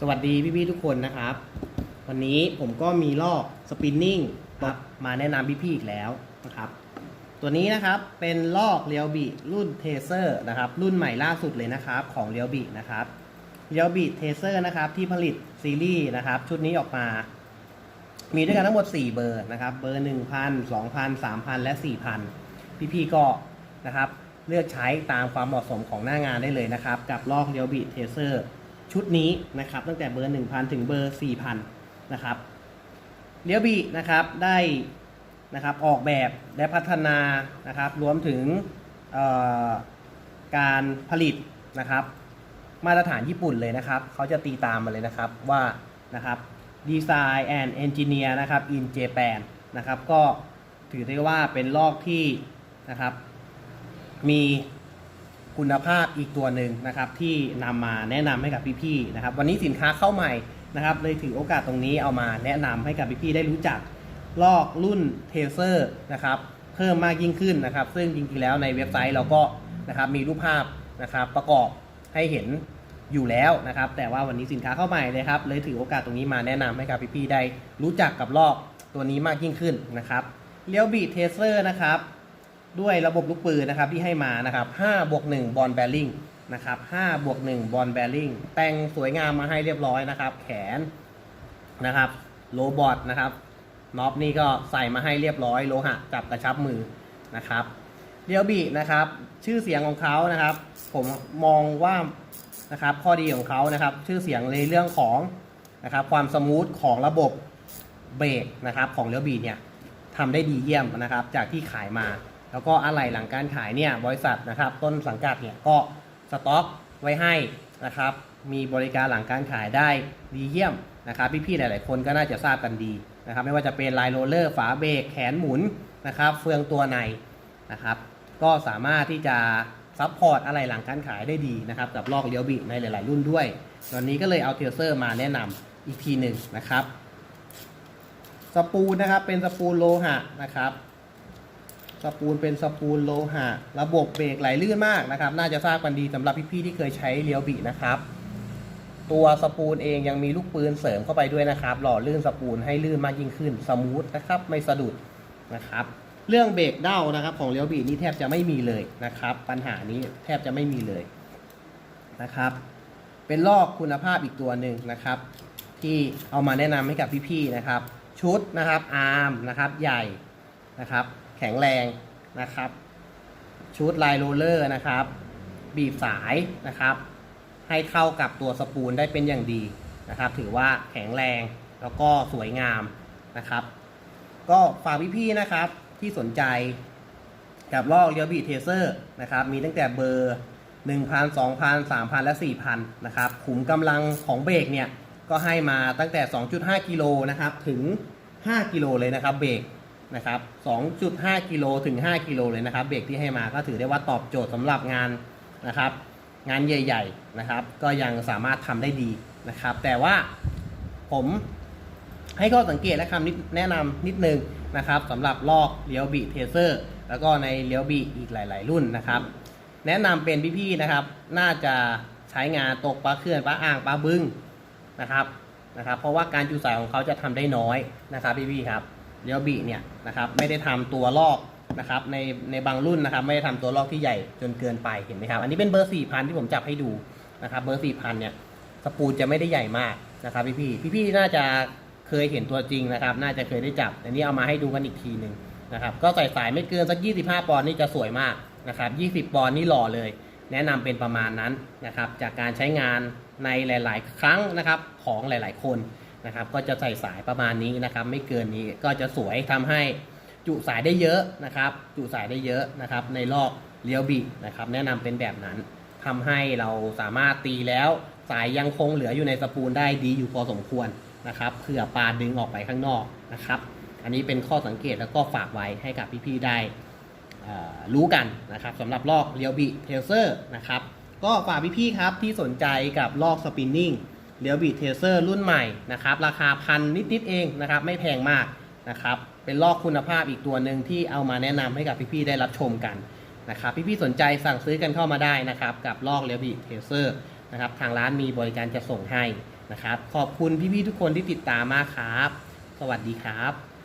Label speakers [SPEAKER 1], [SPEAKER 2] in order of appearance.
[SPEAKER 1] สวัสดีพี่ ๆ ทุกคนนะครับ วันนี้ผมก็มีลอกสปินนิ่งมาแนะนำพี่ ๆ อีกแล้วนะครับ ตัวนี้นะครับเป็นลอกเรียวบิรุ่นเทเซอร์นะครับ รุ่นใหม่ล่าสุดเลยนะครับ ของเรียวบินะครับเรียวบิเทเซอร์นะครับ ที่ผลิตซีรีส์นะครับ ชุดนี้ออกมา มีด้วยกันทั้งหมด 4 เบอร์นะครับ เบอร์ 1,000 2,000 3,000 และ 4,000 พี่ ๆ ก็นะครับ เลือกใช้ตามความเหมาะสมของหน้างานได้เลยนะครับ กับลอกเรียวบิเทเซอร์ ชุดนี้นะครับ ตั้งแต่เบอร์ 1,000 ถึงเบอร์ 4,000 นะครับเรียวบินะครับได้นะครับออกแบบและพัฒนานะครับรวมถึงเอ่อการผลิตนะครับ มาตรฐานญี่ปุ่นเลยนะครับเขาจะตีตามมาเลยนะครับว่านะครับดีไซน์แอนด์เอนจิเนียร์นะครับอินเจแปนนะครับก็ถือได้ว่าเป็นลอกที่นะครับมี คุณภาพอีกตัวหนึ่งนะครับที่นำมาแนะนำให้กับพี่ๆนะครับวันนี้สินค้าเข้าใหม่นะครับเลยถือโอกาสตรงนี้เอามาแนะนำให้กับพี่ๆได้รู้จักลอกรุ่นเทเซอร์นะครับเพิ่มมากยิ่งขึ้นนะครับ ซึ่งจริงๆแล้วในเว็บไซต์เราก็นะครับมีรูปภาพนะครับประกอบให้เห็นอยู่แล้วนะครับ แต่ว่าวันนี้สินค้าเข้าใหม่เลยครับเลยถือโอกาสตรงนี้มาแนะนำให้กับพี่ๆได้รู้จักกับลอกตัวนี้มากยิ่งขึ้นนะครับเลี้ยวบีเทเซอร์นะครับ ด้วยระบบลูกปืนนะครับที่ให้มานะครับ5บวก1บอลแบริ่งนะครับ5บวก1บอลแบริ่งแต่งสวยงามมาให้เรียบร้อยนะครับ แขนนะครับโลบอทนะครับน็อปนี่ก็ใส่มาให้เรียบร้อยโลหะจับกระชับมือนะครับเรียวบีนะครับ ชื่อเสียงของเขานะครับ ผมมองว่านะครับข้อดีของเขานะครับ ชื่อเสียงในเรื่องของนะครับ ความสมูทของระบบเบรกนะครับ ของเลียวบีเนี่ยทำได้ดีเยี่ยมนะครับ จากที่ขายมา แล้วก็อะไหล่หลังการขายเนี่ยบริษัทนะครับ ต้นสังกัดเนี่ยก็สต็อกไว้ให้นะครับ มีบริการหลังการขายได้ดีเยี่ยมนะครับพี่ๆหลาย ๆ คนก็น่าจะทราบกันดีนะครับ ไม่ว่าจะเป็นไลน์โรลเลอร์ฝาเบรกแขนหมุนนะครับ เฟืองตัวในนะครับ ก็สามารถที่จะซัพพอร์ตอะไรหลังการขายได้ดีนะครับ กับลอกเลี้ยวบิในหลาย ๆ รุ่นด้วย ตอนนี้ก็เลยเอาเทเซอร์มาแนะนำอีกทีหนึ่งนะครับ สปูลนะครับเป็นสปูลโลหะนะครับ สปูลเป็นสปูลโลหะ ระบบเบรกไหลลื่นมากนะครับ น่าจะทราบกันดีสำหรับพี่ๆที่เคยใช้เลี้ยวบินะครับ ตัวสปูลเองยังมีลูกปืนเสริมเข้าไปด้วยนะครับ หล่อลื่นสปูลให้ลื่นมากยิ่งขึ้น สมูทนะครับ ไม่สะดุดนะครับ เรื่องเบรกเด้านะครับ ของเลี้ยวบีนี่แทบจะไม่มีเลยนะครับ ปัญหานี้แทบจะไม่มีเลยนะครับ เป็นลอกคุณภาพอีกตัวหนึ่งนะครับ ที่เอามาแนะนำให้กับพี่ๆนะครับ ชุดนะครับอาร์มนะครับใหญ่นะครับ แข็งแรงนะครับ ชุดลายโรลเลอร์นะครับ บีบสายนะครับ ให้เข้ากับตัวสปูลได้เป็นอย่างดีนะครับ ถือว่าแข็งแรงแล้วก็สวยงามนะครับ ก็ฝากพี่ๆนะครับที่สนใจกับลอกเรียวบีเทเซอร์นะครับ มีตั้งแต่เบอร์ 1,000 2,000 3,000 และ 4,000 นะครับ ขุมกำลังของเบรกเนี่ย ก็ให้มาตั้งแต่ 2.5 กิโลนะครับ ถึง 5 กิโลเลยนะครับเบรก นะครับ 2.5 กิโลถึง 5 กิโลเลยนะครับ เบรกที่ให้มาก็ถือได้ว่าตอบโจทย์สำหรับงานนะครับ งานใหญ่ๆนะครับ ก็ยังสามารถทำได้ดีนะครับ แต่ว่าผมให้ข้อสังเกตและคำแนะนำนิดนึงนะครับสำหรับลอกเลี้ยวบีเทเซอร์ แล้วก็ในเลี้ยวบีอีกหลาย ๆ รุ่นนะครับ แนะนำเป็นพี่ๆนะครับ น่าจะใช้งานตกปลาเขื่อนปลาอ่างปลาบึ้งนะครับนะครับ เพราะว่าการจูสายของเขาจะทำได้น้อยนะครับพี่ๆครับ เลี้ยวบีเนี่ยนะครับไม่ได้ทำตัวลอกนะครับในในบางรุ่นนะครับไม่ได้ทำตัวลอกที่ใหญ่จนเกินไปเห็นไหมครับ อันนี้เป็นเบอร์4,000ที่ผมจับให้ดูนะครับเบอร์4,000เนี่ยสปูลจะไม่ได้ใหญ่มากนะครับพี่ๆพี่ๆน่าจะเคยเห็นตัวจริงนะครับ น่าจะเคยได้จับ อันนี้เอามาให้ดูกันอีกทีหนึ่งนะครับก็ใส่สายไม่เกินสัก 25 ปอนด์นี่จะสวยมากนะครับ20 ปอนด์นี่หล่อเลย แนะนำเป็นประมาณนั้นนะครับจากการใช้งานในหลาย ๆ ครั้งนะครับของหลาย ๆ คน นะครับ ก็จะใส่สายประมาณนี้นะครับ ไม่เกินนี้ก็จะสวยทำให้จุสายได้เยอะนะครับ จุสายได้เยอะนะครับ ในรอบเลี้ยวบินะครับ แนะนำเป็นแบบนั้นทำให้เราสามารถตีแล้วสายยังคงเหลืออยู่ในสปูลได้ดีอยู่พอสมควรนะครับเผื่อปลาดึงออกไปข้างนอกนะครับ อันนี้เป็นข้อสังเกตแล้วก็ฝากไว้ให้กับพี่ๆได้รู้กันนะครับสำหรับลอกเรียวบิเทลเซอร์นะครับ ก็ฝากพี่ๆครับที่สนใจกับลอกสปินนิ่ง เรียวบีเทเซอร์รุ่นใหม่นะครับราคาพันนิดๆเองนะครับไม่แพงมากนะครับเป็นลอกคุณภาพอีกตัวหนึ่งที่เอามาแนะนำให้กับพี่ๆได้รับชมกันนะครับพี่ๆสนใจสั่งซื้อกันเข้ามาได้นะครับกับลอกเรียวบีเทเซอร์นะครับทางร้านมีบริการจะส่งให้นะครับขอบคุณพี่ๆทุกคนที่ติดตามมากครับ สวัสดีครับ